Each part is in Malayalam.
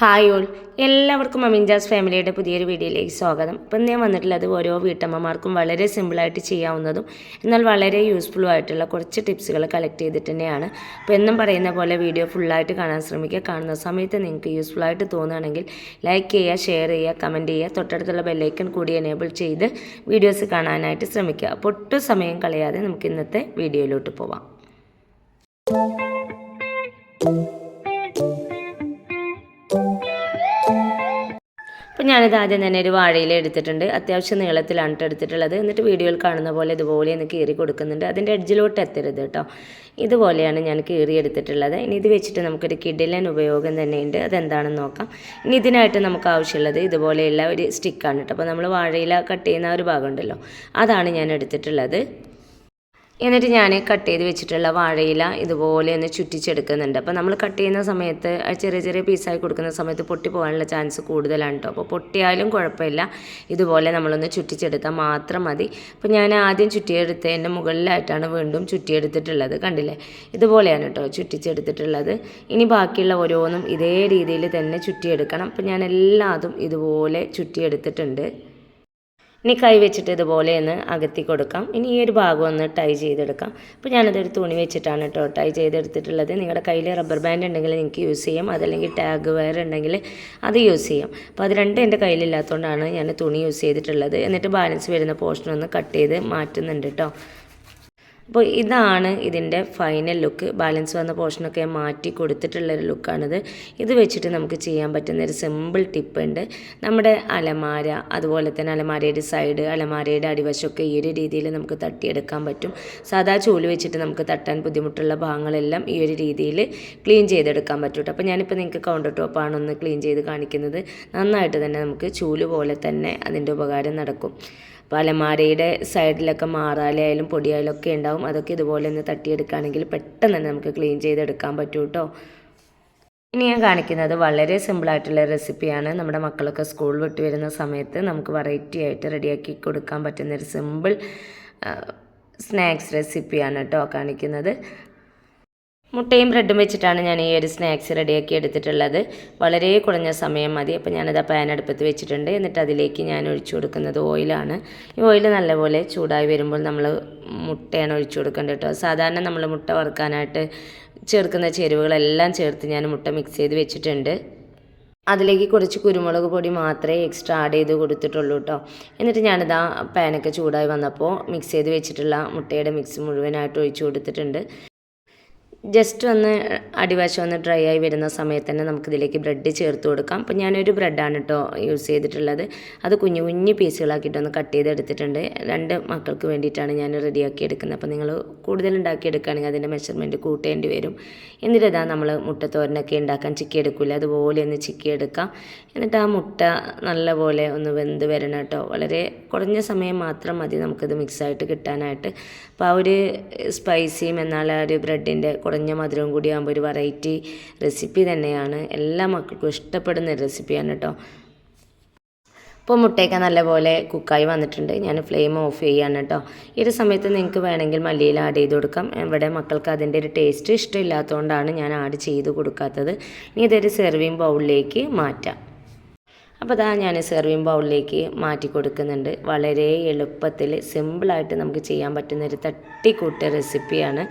ഹായ് ഓൾ എല്ലാവർക്കും അമിൻജാസ് ഫാമിലിയുടെ പുതിയൊരു വീഡിയോയിലേക്ക് സ്വാഗതം. ഇപ്പം ഞാൻ വന്നിട്ടുള്ളത് ഓരോ വീട്ടമ്മമാർക്കും വളരെ സിമ്പിളായിട്ട് ചെയ്യാവുന്നതും എന്നാൽ വളരെ യൂസ്ഫുള്ളും ആയിട്ടുള്ള കുറച്ച് ടിപ്സുകൾ കളക്ട് ചെയ്തിട്ട് തന്നെയാണ്. അപ്പോൾ എന്നും പറയുന്ന പോലെ വീഡിയോ ഫുള്ളായിട്ട് കാണാൻ ശ്രമിക്കുക. കാണുന്ന സമയത്ത് നിങ്ങൾക്ക് യൂസ്ഫുള്ളായിട്ട് തോന്നുകയാണെങ്കിൽ ലൈക്ക് ചെയ്യുക ഷെയർ ചെയ്യുക കമന്റ് ചെയ്യുക. തൊട്ടടുത്തുള്ള ബെല്ലൈക്കൺ കൂടി എനേബിൾ ചെയ്ത് വീഡിയോസ് കാണാനായിട്ട് ശ്രമിക്കുക. അപ്പോൾ ഒട്ടും സമയം കളയാതെ നമുക്ക് ഇന്നത്തെ വീഡിയോയിലോട്ട് പോവാം. അപ്പോൾ ഞാനിത് ആദ്യം തന്നെ ഒരു വാഴയിൽ എടുത്തിട്ടുണ്ട്. അത്യാവശ്യം നീളത്തിലാണ് കേട്ടോ എടുത്തിട്ടുള്ളത്. എന്നിട്ട് വീഡിയോയിൽ കാണുന്ന പോലെ ഇതുപോലെ ഒന്ന് കീറി കൊടുക്കുന്നുണ്ട്. അതിന്റെ എഡ്ജിലോട്ട് എത്തരുത് കേട്ടോ ഇതുപോലെയാണ് ഞാൻ കീറി എടുത്തിട്ടുള്ളത്. ഇനി ഇത് വെച്ചിട്ട് നമുക്കൊരു കിഡിലൻ ഉപയോഗം തന്നെയുണ്ട്. അതെന്താണെന്ന് നോക്കാം. ഇനി ഇതിനായിട്ട് നമുക്ക് ആവശ്യമുള്ളത് ഇതുപോലെയുള്ള ഒരു സ്റ്റിക്കാണ് കേട്ടോ അപ്പോൾ നമ്മൾ വാഴയില കട്ട് ചെയ്യുന്ന ഒരു ഭാഗമുണ്ടല്ലോ അതാണ് ഞാൻ എടുത്തിട്ടുള്ളത്. എന്നിട്ട് ഞാൻ കട്ട് ചെയ്ത് വെച്ചിട്ടുള്ള വാഴയില ഇതുപോലെ ഒന്ന് ചുറ്റിച്ചെടുക്കുന്നുണ്ട്. അപ്പോൾ നമ്മൾ കട്ട് ചെയ്യുന്ന സമയത്ത് ചെറിയ ചെറിയ പീസായി കൊടുക്കുന്ന സമയത്ത് പൊട്ടി പോകാനുള്ള ചാൻസ് കൂടുതലാണ് കേട്ടോ അപ്പോൾ പൊട്ടിയാലും കുഴപ്പമില്ല. ഇതുപോലെ നമ്മളൊന്ന് ചുറ്റിച്ചെടുത്താൽ മാത്രം മതി. അപ്പോൾ ഞാൻ ആദ്യം ചുറ്റിയെടുത്തതിന്റെ മുകളിലായിട്ടാണ് വീണ്ടും ചുറ്റിയെടുത്തിട്ടുള്ളത്. കണ്ടില്ലേ? ഇതുപോലെയാണ് കേട്ടോ ചുറ്റിച്ചെടുത്തിട്ടുള്ളത്. ഇനി ബാക്കിയുള്ള ഓരോന്നും ഇതേ രീതിയിൽ തന്നെ ചുറ്റിയെടുക്കണം. അപ്പോൾ ഞാൻ എല്ലാതും ഇതുപോലെ ചുറ്റിയെടുത്തിട്ടുണ്ട്. ഇനി കൈ വെച്ചിട്ട് ഇതുപോലെ ഒന്ന് അകത്തി കൊടുക്കാം. ഇനി ഈ ഒരു ഭാഗം ഒന്ന് ടൈ ചെയ്തെടുക്കാം. അപ്പോൾ ഞാനതൊരു തുണി വെച്ചിട്ടാണ് കേട്ടോ ടൈ ചെയ്തെടുത്തിട്ടുള്ളത്. നിങ്ങളുടെ കയ്യിൽ റബ്ബർ ബാൻഡ് ഉണ്ടെങ്കിൽ നിങ്ങൾക്ക് യൂസ് ചെയ്യാം. അതല്ലെങ്കിൽ ടാഗ് വയർ ഉണ്ടെങ്കിൽ അത് യൂസ് ചെയ്യാം. അപ്പോൾ അത് രണ്ടും എന്റെ കയ്യിലില്ലാത്തതുകൊണ്ടാണ് ഞാൻ തുണി യൂസ് ചെയ്തിട്ടുള്ളത്. എന്നിട്ട് ബാലൻസ് വരുന്ന പോർഷൻ ഒന്ന് കട്ട് ചെയ്ത് മാറ്റുന്നുണ്ട് കേട്ടോ അപ്പോൾ ഇതാണ് ഇതിന്റെ ഫൈനൽ ലുക്ക് ബാലൻസ് വന്ന പോർഷനൊക്കെ മാറ്റി കൊടുത്തിട്ടുള്ളൊരു ലുക്കാണിത് ഇത് വെച്ചിട്ട് നമുക്ക് ചെയ്യാൻ പറ്റുന്ന ഒരു സിമ്പിൾ ടിപ്പ് ഉണ്ട്. നമ്മുടെ അലമാര അതുപോലെ തന്നെ അലമാരയുടെ സൈഡ് അലമാരയുടെ അടിവശമൊക്കെ ഈ ഒരു രീതിയിൽ നമുക്ക് തട്ടിയെടുക്കാൻ പറ്റും. സാധാ ചൂൽ വെച്ചിട്ട് നമുക്ക് തട്ടാൻ ബുദ്ധിമുട്ടുള്ള ഭാഗങ്ങളെല്ലാം ഈ ഒരു രീതിയിൽ ക്ലീൻ ചെയ്തെടുക്കാൻ പറ്റും കേട്ടോ. അപ്പോൾ ഞാനിപ്പോൾ നിങ്ങൾക്ക് കൗണ്ടർ ടോപ്പാണ് ഒന്ന് ക്ലീൻ ചെയ്ത് കാണിക്കുന്നത്. നന്നായിട്ട് തന്നെ നമുക്ക് ചൂൽ പോലെ തന്നെ അതിന്റെ ഉപകാരം നടക്കും. അപ്പോൾ അലമാരയുടെ സൈഡിലൊക്കെ മാറാലായാലും പൊടിയായാലും ഒക്കെ ഉണ്ടാവും. അതൊക്കെ ഇതുപോലെ ഒന്ന് തട്ടിയെടുക്കുകയാണെങ്കിൽ പെട്ടെന്ന് തന്നെ നമുക്ക് ക്ലീൻ ചെയ്തെടുക്കാൻ പറ്റും കേട്ടോ ഇനി ഞാൻ കാണിക്കുന്നത് വളരെ സിമ്പിളായിട്ടുള്ള റെസിപ്പിയാണ് നമ്മുടെ മക്കളൊക്കെ സ്കൂൾ വിട്ട് വരുന്ന സമയത്ത് നമുക്ക് വെറൈറ്റി ആയിട്ട് റെഡിയാക്കി കൊടുക്കാൻ പറ്റുന്ന ഒരു സിമ്പിൾ സ്നാക്സ് റെസിപ്പിയാണ് കേട്ടോ കാണിക്കുന്നത്. മുട്ടയും ബ്രെഡും വെച്ചിട്ടാണ് ഞാൻ ഈ ഒരു സ്നാക്സ് റെഡിയാക്കി എടുത്തിട്ടുള്ളത്. വളരെ കുറഞ്ഞ സമയം മതി. അപ്പോൾ ഞാനത് ആ പാൻ അടുപ്പത്ത് വെച്ചിട്ടുണ്ട്. എന്നിട്ട് അതിലേക്ക് ഞാൻ ഒഴിച്ചു കൊടുക്കുന്നത് ഓയിലാണ് ഈ ഓയിൽ നല്ലപോലെ ചൂടായി വരുമ്പോൾ നമ്മൾ മുട്ടയാണ് ഒഴിച്ചു കൊടുക്കേണ്ടത് കേട്ടോ. സാധാരണ നമ്മൾ മുട്ട വറുക്കാനായിട്ട് ചേർക്കുന്ന ചേരുവകളെല്ലാം ചേർത്ത് ഞാൻ മുട്ട മിക്സ് ചെയ്ത് വെച്ചിട്ടുണ്ട്. അതിലേക്ക് കുറച്ച് കുരുമുളക് പൊടി മാത്രമേ എക്സ്ട്രാ ആഡ് ചെയ്ത് കൊടുത്തിട്ടുള്ളൂ കേട്ടോ. എന്നിട്ട് ഞാനിതാ പാനൊക്കെ ചൂടായി വന്നപ്പോൾ മിക്സ് ചെയ്ത് വെച്ചിട്ടുള്ള മുട്ടയുടെ മിക്സ് മുഴുവനായിട്ട് ഒഴിച്ചു കൊടുത്തിട്ടുണ്ട്. ജസ്റ്റ് ഒന്ന് അടിവശം ഒന്ന് ഡ്രൈ ആയി വരുന്ന സമയത്ത് തന്നെ നമുക്കിതിലേക്ക് ബ്രെഡ് ചേർത്ത് കൊടുക്കാം. അപ്പോൾ ഞാനൊരു ബ്രെഡാണ് കേട്ടോ യൂസ് ചെയ്തിട്ടുള്ളത്. അത് കുഞ്ഞു കുഞ്ഞു പീസുകളാക്കിയിട്ട് ഒന്ന് കട്ട് ചെയ്തെടുത്തിട്ടുണ്ട്. രണ്ട് മക്കൾക്ക് വേണ്ടിയിട്ടാണ് ഞാൻ റെഡിയാക്കി എടുക്കുന്നത്. അപ്പോൾ നിങ്ങൾ കൂടുതൽ ഉണ്ടാക്കിയെടുക്കുകയാണെങ്കിൽ അതിന്റെ മെഷർമെന്റ് കൂട്ടേണ്ടി വരും. എന്നിട്ട് നമ്മൾ മുട്ട മുട്ടത്തോരനൊക്കെ ഉണ്ടാക്കാൻ ചിക്കി എടുക്കില്ല അതുപോലെ ഒന്ന് ചിക്കി എടുക്കാം. എന്നിട്ട് ആ മുട്ട നല്ലപോലെ ഒന്ന് വെന്ത് വരണം കേട്ടോ വളരെ കുറഞ്ഞ സമയം മാത്രം മതി നമുക്കിത് മിക്സായിട്ട് കിട്ടാനായിട്ട്. അപ്പോൾ ആ ഒരു സ്പൈസിയും എന്നാൽ ആ ഒരു ബ്രെഡിന്റെ കുറഞ്ഞ മധുരവും കൂടി ആകുമ്പോൾ ഒരു വെറൈറ്റി റെസിപ്പി തന്നെയാണ്. എല്ലാ മക്കൾക്കും ഇഷ്ടപ്പെടുന്ന റെസിപ്പിയാണ് കേട്ടോ ഇപ്പോൾ മുട്ടയൊക്കെ നല്ലപോലെ കുക്കായി വന്നിട്ടുണ്ട്. ഞാൻ ഫ്ലെയിം ഓഫ് ചെയ്യാണ് കേട്ടോ ഈ ഒരു സമയത്ത് നിങ്ങൾക്ക് വേണമെങ്കിൽ മല്ലിയിൽ ആഡ് ചെയ്ത് കൊടുക്കാം. ഇവിടെ മക്കൾക്ക് അതിന്റെ ഒരു ടേസ്റ്റ് ഇഷ്ടമില്ലാത്തതുകൊണ്ടാണ് ഞാൻ ആഡ് ചെയ്ത് കൊടുക്കാത്തത്. ഇനി ഇതൊരു സെർവിങ് ബൗളിലേക്ക് മാറ്റാം. അപ്പോൾ അതാ ഞാൻ സെർവിങ് ബൗളിലേക്ക് മാറ്റി കൊടുക്കുന്നുണ്ട്. വളരെ എളുപ്പത്തിൽ സിമ്പിളായിട്ട് നമുക്ക് ചെയ്യാൻ പറ്റുന്ന ഒരു തട്ടിക്കൂട്ട റെസിപ്പിയാണ്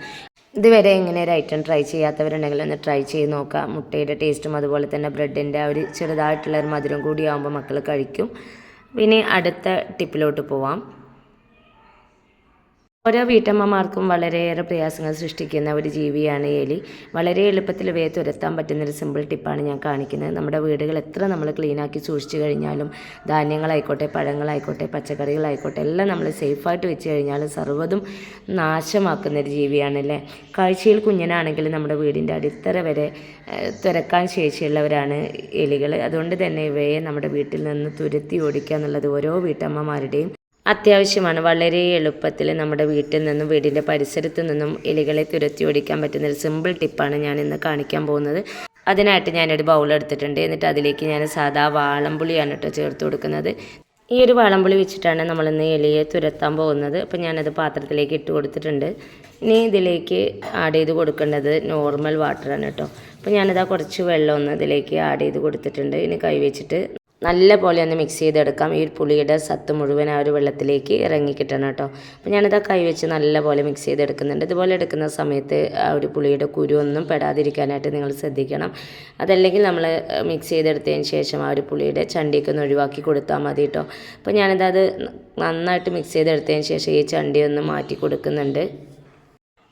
ഇതുവരെ ഇങ്ങനെ ഒരു ഐറ്റം ട്രൈ ചെയ്യാത്തവരുണ്ടെങ്കിൽ ഒന്ന് ട്രൈ ചെയ്ത് നോക്കുക. മുട്ടയുടെ ടേസ്റ്റും അതുപോലെ തന്നെ ബ്രെഡിന്റെ ഒരു ചെറുതായിട്ടുള്ള ഒരു മധുരം കൂടിയാകുമ്പോൾ മക്കൾ കഴിക്കും. പിന്നെ അടുത്ത ടിപ്പിലോട്ട് പോവാം. ഓരോ വീട്ടമ്മമാർക്കും വളരെയേറെ പ്രയാസങ്ങൾ സൃഷ്ടിക്കുന്ന ഒരു ജീവിയാണ് എലി. വളരെ എളുപ്പത്തിൽ ഇവയെ തുരത്താൻ പറ്റുന്നൊരു സിമ്പിൾ ടിപ്പാണ് ഞാൻ കാണിക്കുന്നത്. നമ്മുടെ വീടുകൾ എത്ര നമ്മൾ ക്ലീനാക്കി സൂക്ഷിച്ചു കഴിഞ്ഞാലും ധാന്യങ്ങളായിക്കോട്ടെ പഴങ്ങളായിക്കോട്ടെ പച്ചക്കറികളായിക്കോട്ടെ എല്ലാം നമ്മൾ സേഫായിട്ട് വെച്ച് കഴിഞ്ഞാൽ സർവതും നാശമാക്കുന്ന ഒരു ജീവിയാണല്ലേ കാഴ്ചയിൽ കുഞ്ഞനാണെങ്കിൽ നമ്മുടെ വീടിന്റെ അടിത്തറ വരെ തുരക്കാൻ ശേഷിയുള്ളവരാണ് എലികൾ. അതുകൊണ്ട് തന്നെ ഇവയെ നമ്മുടെ വീട്ടിൽ നിന്ന് തുരത്തി ഓടിക്കുക എന്നുള്ളത് ഓരോ വീട്ടമ്മമാരുടെയും അത്യാവശ്യമാണ്. വളരെ എളുപ്പത്തിൽ നമ്മുടെ വീട്ടിൽ നിന്നും വീടിന്റെ പരിസരത്തു നിന്നും എലികളെ തുരത്തി ഓടിക്കാൻ പറ്റുന്ന ഒരു സിമ്പിൾ ടിപ്പാണ് ഞാൻ ഇന്ന് കാണിക്കാൻ പോകുന്നത്. അതിനായിട്ട് ഞാനൊരു ബൗൾ എടുത്തിട്ടുണ്ട്. എന്നിട്ട് അതിലേക്ക് ഞാൻ സാധാ വാളംപുളിയാണ് കേട്ടോ ചേർത്ത് കൊടുക്കുന്നത്. ഈ ഒരു വാളംപുളി വെച്ചിട്ടാണ് നമ്മളിന്ന് എലിയെ തുരത്താൻ പോകുന്നത്. അപ്പോൾ ഞാനത് പാത്രത്തിലേക്ക് ഇട്ട് കൊടുത്തിട്ടുണ്ട്. ഇനി ഇതിലേക്ക് ആഡ് ചെയ്ത് കൊടുക്കേണ്ടത് നോർമൽ വാട്ടറാണ് കേട്ടോ. അപ്പോൾ ഞാനിതാ കുറച്ച് വെള്ളം ഒന്ന് ഇതിലേക്ക് ആഡ് ചെയ്ത് കൊടുത്തിട്ടുണ്ട്. ഇനി കൈ വെച്ചിട്ട് നല്ല പോലെ ഒന്ന് മിക്സ് ചെയ്തെടുക്കാം. ഈ പുളിയുടെ സത്ത് മുഴുവൻ ആ ഒരു വെള്ളത്തിലേക്ക് ഇറങ്ങി കിട്ടണം കേട്ടോ അപ്പോൾ ഞാനിതാ കൈ വെച്ച് നല്ല പോലെ മിക്സ് ചെയ്തെടുക്കുന്നുണ്ട്. ഇതുപോലെ എടുക്കുന്ന സമയത്ത് ആ ഒരു പുളിയുടെ കുരു ഒന്നും പെടാതിരിക്കാനായിട്ട് നിങ്ങൾ ശ്രദ്ധിക്കണം. അതല്ലെങ്കിൽ നമ്മൾ മിക്സ് ചെയ്തെടുത്തതിന് ശേഷം ആ ഒരു പുളിയുടെ ചണ്ടിയൊക്കെ ഒന്ന് ഒഴിവാക്കി കൊടുത്താൽ മതി കേട്ടോ അപ്പോൾ ഞാനിതത് നന്നായിട്ട് മിക്സ് ചെയ്തെടുത്തതിന് ശേഷം ഈ ചണ്ടി ഒന്ന് മാറ്റി കൊടുക്കുന്നുണ്ട്.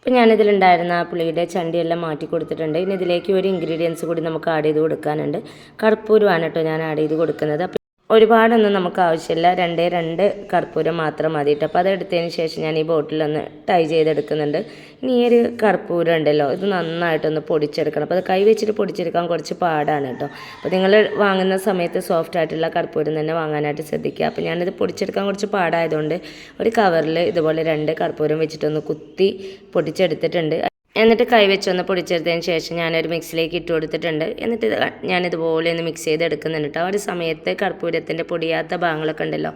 അപ്പോൾ ഞാനിതിലുണ്ടായിരുന്ന ആ പുളിയുടെ ചണ്ടിയെല്ലാം മാറ്റി കൊടുത്തിട്ടുണ്ട്. ഇനി ഇതിലേക്ക് ഒരു ഇൻഗ്രീഡിയൻസ് കൂടി നമുക്ക് ആഡ് ചെയ്ത് കൊടുക്കാനുണ്ട്. കർപ്പൂരമാണ് കേട്ടോ ഞാൻ ആഡ് ചെയ്ത് കൊടുക്കുന്നത്. ഒരുപാടൊന്നും നമുക്ക് ആവശ്യമില്ല. രണ്ടേ രണ്ട് കർപ്പൂരം മാത്രം മതി കേട്ടോ അപ്പോൾ അതെടുത്തതിന് ശേഷം ഞാൻ ഈ ബോട്ടിലൊന്ന് ടൈ ചെയ്തെടുക്കുന്നുണ്ട്. ഇനി ഈ ഒരു കർപ്പൂരം ഉണ്ടല്ലോ ഇത് നന്നായിട്ടൊന്ന് പൊടിച്ചെടുക്കണം. അപ്പോൾ അത് കൈ വെച്ചിട്ട് പൊടിച്ചെടുക്കാൻ കുറച്ച് പാടാണ് കേട്ടോ അപ്പോൾ നിങ്ങൾ വാങ്ങുന്ന സമയത്ത് സോഫ്റ്റ് ആയിട്ടുള്ള കർപ്പൂരം തന്നെ വാങ്ങാനായിട്ട് ശ്രദ്ധിക്കുക. അപ്പോൾ ഞാനിത് പൊടിച്ചെടുക്കാൻ കുറച്ച് പാടായതുകൊണ്ട് ഒരു കവറിൽ ഇതുപോലെ രണ്ട് കർപ്പൂരം വെച്ചിട്ടൊന്ന് കുത്തി പൊടിച്ചെടുത്തിട്ടുണ്ട്. എന്നിട്ട് കൈ ഒന്ന് പൊടിച്ചെടുത്തതിന് ശേഷം ഞാനൊരു മിക്സിലേക്ക് ഇട്ട് കൊടുത്തിട്ടുണ്ട്. എന്നിട്ട് ഞാനിതുപോലെ ഒന്ന് മിക്സ് ചെയ്തെടുക്കുന്നുണ്ട് കേട്ടോ ആ ഒരു സമയത്ത് കർപ്പൂരത്തിന്റെ പൊടിയാത്ത ഭാഗങ്ങളൊക്കെ ഉണ്ടല്ലോ.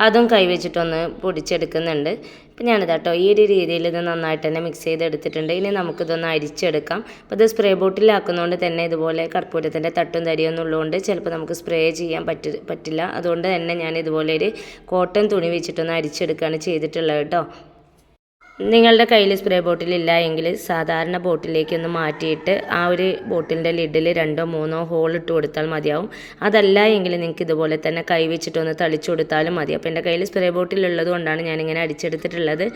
അതും കൈവച്ചിട്ടൊന്ന് പൊടിച്ചെടുക്കുന്നുണ്ട്. ഇപ്പം ഞാനിത് കേട്ടോ ഈ ഒരു രീതിയിൽ ഇത് നന്നായിട്ട് തന്നെ മിക്സ് ചെയ്തെടുത്തിട്ടുണ്ട് ഇനി നമുക്കിതൊന്ന് അരിച്ചെടുക്കാം. അപ്പോൾ ഇത് സ്പ്രേ ബോട്ടിലാക്കുന്നതുകൊണ്ട് തന്നെ ഇതുപോലെ കർപ്പൂരത്തിന്റെ തട്ടും തരിയൊന്നും ഉള്ളതുകൊണ്ട് ചിലപ്പോൾ നമുക്ക് സ്പ്രേ ചെയ്യാൻ പറ്റ പറ്റില്ല. അതുകൊണ്ട് തന്നെ ഞാൻ ഇതുപോലെ ഒരു കോട്ടൺ തുണി വെച്ചിട്ടൊന്ന് അരിച്ചെടുക്കുകയാണ് ചെയ്തിട്ടുള്ളത് കേട്ടോ നിങ്ങളുടെ കയ്യിൽ സ്പ്രേ ബോട്ടിൽ ഇല്ല എങ്കിൽ സാധാരണ ബോട്ടിലേക്ക് ഒന്ന് മാറ്റിയിട്ട് ആ ഒരു ബോട്ടിലിന്റെ ലിഡിൽ രണ്ടോ മൂന്നോ ഹോൾ ഇട്ട് കൊടുത്താൽ മതിയാവും. അതല്ല എങ്കിൽ നിങ്ങൾക്ക് ഇതുപോലെ തന്നെ കൈ വെച്ചിട്ടൊന്ന് തളിച്ചു കൊടുത്താലും മതി. അപ്പോൾ എന്റെ കയ്യിൽ സ്പ്രേ ബോട്ടിൽ ഉള്ളത് കൊണ്ടാണ് ഞാനിങ്ങനെ അടിച്ചെടുത്തിട്ടുള്ളത്.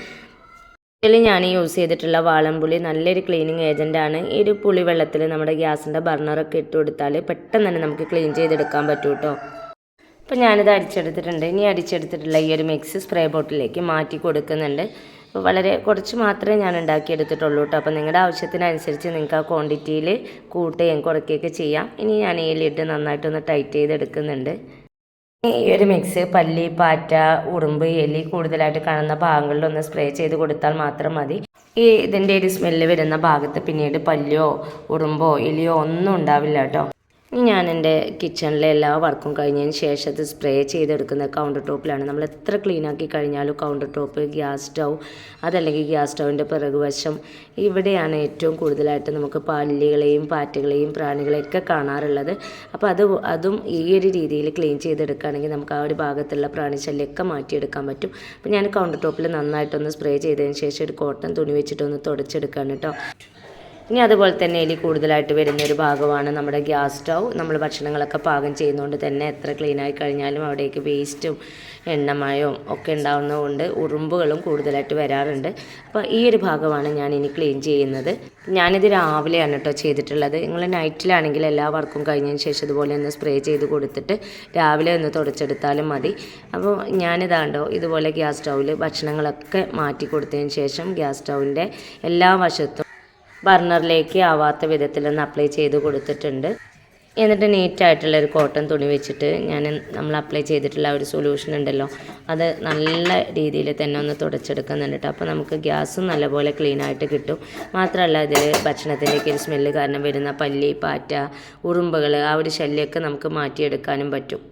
ഇതിൽ ഞാൻ യൂസ് ചെയ്തിട്ടുള്ള വാളംപുളി നല്ലൊരു ക്ലീനിങ് ഏജന്റാണ് ഈ ഒരു പുളി വെള്ളത്തിൽ നമ്മുടെ ഗ്യാസിന്റെ ബർണറൊക്കെ ഇട്ട് കൊടുത്താൽ പെട്ടെന്ന് തന്നെ നമുക്ക് ക്ലീൻ ചെയ്തെടുക്കാൻ പറ്റും കേട്ടോ അപ്പോൾ ഞാനിത് അടിച്ചെടുത്തിട്ടുണ്ട്. ഇനി അടിച്ചെടുത്തിട്ടുള്ള ഈ ഒരു മിക്സ് സ്പ്രേ ബോട്ടിലേക്ക് മാറ്റി കൊടുക്കുന്നുണ്ട്. വളരെ കുറച്ച് മാത്രമേ ഞാൻ ഉണ്ടാക്കിയെടുത്തിട്ടുള്ളൂ കേട്ടോ. അപ്പോൾ നിങ്ങളുടെ ആവശ്യത്തിനനുസരിച്ച് നിങ്ങൾക്ക് ആ ക്വാണ്ടിറ്റിയിൽ കൂട്ടുകയും കുറയ്ക്കുകയൊക്കെ ചെയ്യാം. ഇനി ഞാൻ ഈ ലിഡ് നന്നായിട്ടൊന്ന് ടൈറ്റ് ചെയ്തെടുക്കുന്നുണ്ട്. ഈ ഒരു മിക്സ് പല്ലി പാറ്റ ഉറുമ്പ് എലി കൂടുതലായിട്ട് കാണുന്ന ഭാഗങ്ങളിലൊന്ന് സ്പ്രേ ചെയ്ത് കൊടുത്താൽ മാത്രം മതി. ഈ ഇതിന്റെ ഒരു സ്മെല്ല് വരുന്ന ഭാഗത്ത് പിന്നീട് പല്ലിയോ ഉറുമ്പോ എലിയോ ഒന്നും ഉണ്ടാവില്ല കേട്ടോ. ഇനി ഞാൻ എന്റെ കിച്ചണിലെ എല്ലാ വർക്കും കഴിഞ്ഞതിന് ശേഷം അത് സ്പ്രേ ചെയ്തെടുക്കുന്ന കൗണ്ടർ ടോപ്പിലാണ് നമ്മൾ എത്ര ക്ലീൻ ആക്കി കഴിഞ്ഞാലും കൗണ്ടർ ടോപ്പ് ഗ്യാസ് സ്റ്റൗ അതല്ലെങ്കിൽ ഗ്യാസ് സ്റ്റൗവിന്റെ പിറകുവശം ഇവിടെയാണ് ഏറ്റവും കൂടുതലായിട്ട് നമുക്ക് പല്ലികളെയും പാറ്റുകളെയും പ്രാണികളെയൊക്കെ കാണാറുള്ളത്. അപ്പോൾ അത് അതും ഈ ഒരു രീതിയിൽ ക്ലീൻ ചെയ്തെടുക്കുകയാണെങ്കിൽ നമുക്ക് ആ ഒരു ഭാഗത്തുള്ള പ്രാണിശല്യമൊക്കെ മാറ്റിയെടുക്കാൻ പറ്റും. അപ്പോൾ ഞാൻ കൗണ്ടർ ടോപ്പിൽ നന്നായിട്ടൊന്ന് സ്പ്രേ ചെയ്തതിന് ശേഷം ഒരു കോട്ടൺ തുണി വെച്ചിട്ടൊന്ന് തുടച്ചെടുക്കുകയാണ് കേട്ടോ. ഇനി അതുപോലെ തന്നെ ഇതിൽ കൂടുതലായിട്ട് വരുന്ന ഒരു ഭാഗമാണ് നമ്മുടെ ഗ്യാസ് സ്റ്റൗ. നമ്മൾ ഭക്ഷണങ്ങളൊക്കെ പാകം ചെയ്യുന്നതുകൊണ്ട് തന്നെ എത്ര ക്ലീനായി കഴിഞ്ഞാലും അവിടേക്ക് വേസ്റ്റും എണ്ണമയവും ഒക്കെ ഉണ്ടാകുന്നതുകൊണ്ട് ഉറുമ്പുകളും കൂടുതലായിട്ട് വരാറുണ്ട്. അപ്പോൾ ഈ ഒരു ഭാഗമാണ് ഞാൻ ഇനി ക്ലീൻ ചെയ്യുന്നത്. ഞാനിത് രാവിലെയാണ് കേട്ടോ ചെയ്തിട്ടുള്ളത്. നിങ്ങൾ നൈറ്റിലാണെങ്കിൽ എല്ലാ വർക്കും കഴിഞ്ഞതിന് ശേഷം ഇതുപോലെ ഒന്ന് സ്പ്രേ ചെയ്ത് കൊടുത്തിട്ട് രാവിലെ ഒന്ന് തുടച്ചെടുത്താലും മതി. അപ്പോൾ ഞാനിതാണ്ടോ ഇതുപോലെ ഗ്യാസ് സ്റ്റൗവിൽ ഭക്ഷണങ്ങളൊക്കെ മാറ്റി കൊടുത്തതിന് ശേഷം ഗ്യാസ് സ്റ്റൗവിന്റെ എല്ലാ വശത്തും ബർണറിലേക്ക് ആവാത്ത വിധത്തിലൊന്ന് അപ്ലൈ ചെയ്ത് കൊടുത്തിട്ടുണ്ട്. എന്നിട്ട് നീറ്റായിട്ടുള്ള ഒരു കോട്ടൺ തുണി വെച്ചിട്ട് ഞാൻ നമ്മൾ അപ്ലൈ ചെയ്തിട്ടുള്ള ഒരു സൊല്യൂഷൻ ഉണ്ടല്ലോ. അത് നല്ല രീതിയിൽ തന്നെ ഒന്ന് തുടച്ചെടുക്കുന്നുണ്ട് കേട്ടോ അപ്പോൾ നമുക്ക് ഗ്യാസും നല്ലപോലെ ക്ലീൻ ആയിട്ട് കിട്ടും. മാത്രമല്ല ഇതിൽ ഭക്ഷണത്തിന്റെയൊക്കെ ഒരു സ്മെല്ല് കാരണം വരുന്ന പല്ലി പാറ്റ ഉറുമ്പുകൾ ആ ഒരു ശല്യമൊക്കെ നമുക്ക് മാറ്റിയെടുക്കാനും പറ്റും.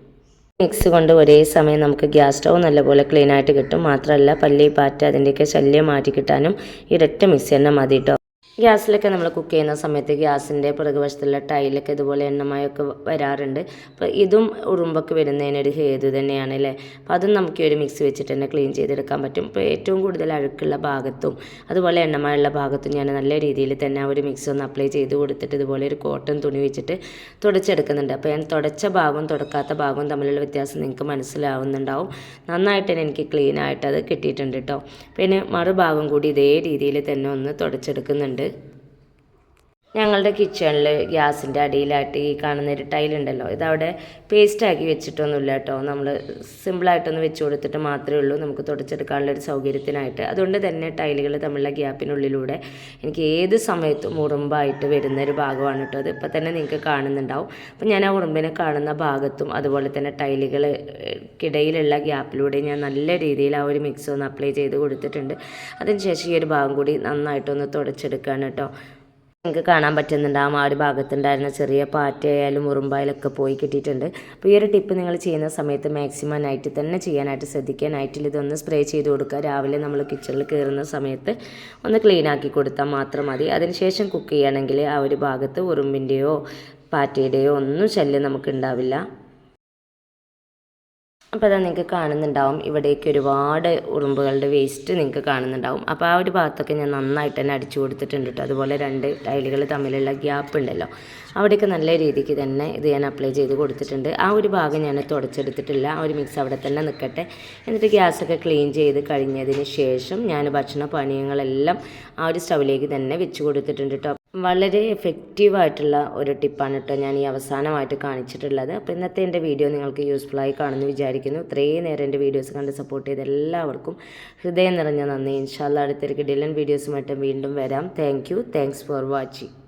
മിക്സ് കൊണ്ട് ഒരേ സമയം നമുക്ക് ഗ്യാസ് സ്റ്റൗ നല്ലപോലെ ക്ലീൻ ആയിട്ട് കിട്ടും. മാത്രമല്ല പല്ലി പാറ്റ അതിന്റെയൊക്കെ ശല്യം മാറ്റി കിട്ടാനും ഇരട്ട മിക്സ് തന്നെ മതി കേട്ടോ ഗ്യാസിലൊക്കെ നമ്മൾ കുക്ക് ചെയ്യുന്ന സമയത്ത് ഗ്യാസിന്റെ പിറകുവശത്തുള്ള ടൈലൊക്കെ ഇതുപോലെ എണ്ണമയൊക്കെ വരാറുണ്ട്. അപ്പോൾ ഇതും ഉറുമ്പൊക്കെ വരുന്നതിനൊരു ഹേതു തന്നെയാണ് അല്ലേ? അപ്പോൾ അതും നമുക്ക് ഒരു മിക്സ് വെച്ചിട്ട് തന്നെ ക്ലീൻ ചെയ്തെടുക്കാൻ പറ്റും. ഇപ്പോൾ ഏറ്റവും കൂടുതൽ അഴുക്കുള്ള ഭാഗത്തും അതുപോലെ എണ്ണമയുള്ള ഭാഗത്തും ഞാൻ നല്ല രീതിയിൽ തന്നെ ആ ഒരു മിക്സ് ഒന്ന് അപ്ലൈ ചെയ്ത് കൊടുത്തിട്ട് ഇതുപോലെ ഒരു കോട്ടൺ തുണി വെച്ചിട്ട് തുടച്ചെടുക്കുന്നുണ്ട്. അപ്പോൾ ഞാൻ തുടച്ച ഭാഗവും തുടക്കാത്ത ഭാഗവും തമ്മിലുള്ള വ്യത്യാസം നിങ്ങൾക്ക് മനസ്സിലാവുന്നുണ്ടാവും. നന്നായിട്ട് തന്നെ എനിക്ക് ക്ലീൻ ആയിട്ട് അത് കിട്ടിയിട്ടുണ്ട് കേട്ടോ പിന്നെ മറുഭാഗം കൂടി ഇതേ രീതിയിൽ തന്നെ ഒന്ന് തുടച്ചെടുക്കുന്നുണ്ട്. de ഞങ്ങളുടെ കിച്ചണിൽ ഗ്യാസിന്റെ അടിയിലായിട്ട് ഈ കാണുന്ന ഒരു ടൈലുണ്ടല്ലോ ഇതവിടെ പേസ്റ്റാക്കി വെച്ചിട്ടൊന്നുമില്ല കേട്ടോ. നമ്മൾ സിമ്പിളായിട്ടൊന്ന് വെച്ച് കൊടുത്തിട്ട് മാത്രമേ ഉള്ളൂ. നമുക്ക് തുടച്ചെടുക്കാനുള്ള ഒരു സൗകര്യത്തിനായിട്ട്. അതുകൊണ്ട് തന്നെ ടൈലുകൾ തമ്മിലുള്ള ഗ്യാപ്പിനുള്ളിലൂടെ എനിക്ക് ഏത് സമയത്തും ഉറുമ്പായിട്ട് വരുന്ന ഒരു ഭാഗമാണ് കേട്ടോ. അത് ഇപ്പം തന്നെ നിങ്ങൾക്ക് കാണുന്നുണ്ടാവും. അപ്പം ഞാൻ ആ ഉറുമ്പിനെ കാണുന്ന ഭാഗത്തും അതുപോലെ തന്നെ ടൈലുകൾക്കിടയിലുള്ള ഗ്യാപ്പിലൂടെ ഞാൻ നല്ല രീതിയിൽ ആ ഒരു മിക്സ് ഒന്ന് അപ്ലൈ ചെയ്ത് കൊടുത്തിട്ടുണ്ട്. അതിനുശേഷം ഈ ഒരു ഭാഗം കൂടി നന്നായിട്ടൊന്ന് തുടച്ചെടുക്കുകയാണ് കേട്ടോ. നിങ്ങൾക്ക് കാണാൻ പറ്റുന്നുണ്ട്. ആ മാടി ഭാഗത്തുണ്ടായിരുന്ന ചെറിയ പാറ്റയായാലും ഉറുമ്പായാലൊക്കെ പോയി കിട്ടിയിട്ടുണ്ട്. അപ്പോൾ ഈ ഒരു ടിപ്പ് നിങ്ങൾ ചെയ്യുന്ന സമയത്ത് മാക്സിമം നൈറ്റിൽ തന്നെ ചെയ്യാനായിട്ട് ശ്രദ്ധിക്കുക. നൈറ്റിൽ ഇതൊന്ന് സ്പ്രേ ചെയ്ത് കൊടുക്കുക. രാവിലെ നമ്മൾ കിച്ചണിൽ കയറുന്ന സമയത്ത് ഒന്ന് ക്ലീൻ ആക്കി കൊടുത്താൽ മാത്രം മതി. അതിനുശേഷം കുക്ക് ചെയ്യുകയാണെങ്കിൽ ആ ഒരു ഭാഗത്ത് ഉറുമ്പിന്റെയോ പാറ്റയുടെയോ ഒന്നും ശല്യം നമുക്ക് ഉണ്ടാവില്ല. അപ്പോൾ അതാ നിങ്ങൾക്ക് കാണുന്നുണ്ടാവും. ഇവിടേക്ക് ഒരുപാട് ഉറുമ്പുകളുടെ വേസ്റ്റ് നിങ്ങൾക്ക് കാണുന്നുണ്ടാവും. അപ്പോൾ ആ ഒരു ഭാഗത്തൊക്കെ ഞാൻ നന്നായിട്ട് തന്നെ അടിച്ചു കൊടുത്തിട്ടുണ്ട് കേട്ടോ. അതുപോലെ രണ്ട് ടൈലുകൾ തമ്മിലുള്ള ഗ്യാപ്പ് ഉണ്ടല്ലോ. അവിടെയൊക്കെ നല്ല രീതിക്ക് തന്നെ ഇത് ഞാൻ അപ്ലൈ ചെയ്ത് കൊടുത്തിട്ടുണ്ട്. ആ ഒരു ഭാഗം ഞാൻ തുടച്ചെടുത്തിട്ടില്ല. ആ ഒരു മിക്സ് അവിടെ തന്നെ നിൽക്കട്ടെ എന്നിട്ട് ഗ്യാസൊക്കെ ക്ലീൻ ചെയ്ത് കഴിഞ്ഞതിന് ശേഷം ഞാൻ ഭക്ഷണ പാനീയങ്ങളെല്ലാം ആ ഒരു സ്റ്റൗവിലേക്ക് തന്നെ വെച്ച് കൊടുത്തിട്ടുണ്ട് കേട്ടോ. വളരെ എഫക്റ്റീവായിട്ടുള്ള ഒരു ടിപ്പാണ് കേട്ടോ ഞാൻ ഈ അവസാനമായിട്ട് കാണിച്ചിട്ടുള്ളത്. അപ്പോൾ ഇന്നത്തെ എന്റെ വീഡിയോ നിങ്ങൾക്ക് യൂസ്ഫുള്ളായി കാണുമെന്ന് വിചാരിക്കുന്നു. ഇത്രയും നേരം എന്റെ വീഡിയോസ് കണ്ട് സപ്പോർട്ട് ചെയ്ത എല്ലാവർക്കും ഹൃദയം നിറഞ്ഞ നന്ദി. ഇൻഷാല്ല അടുത്തൊരു ഡിലൻ വീഡിയോസുമായിട്ട് വീണ്ടും വരാം. Thank you thanks for watching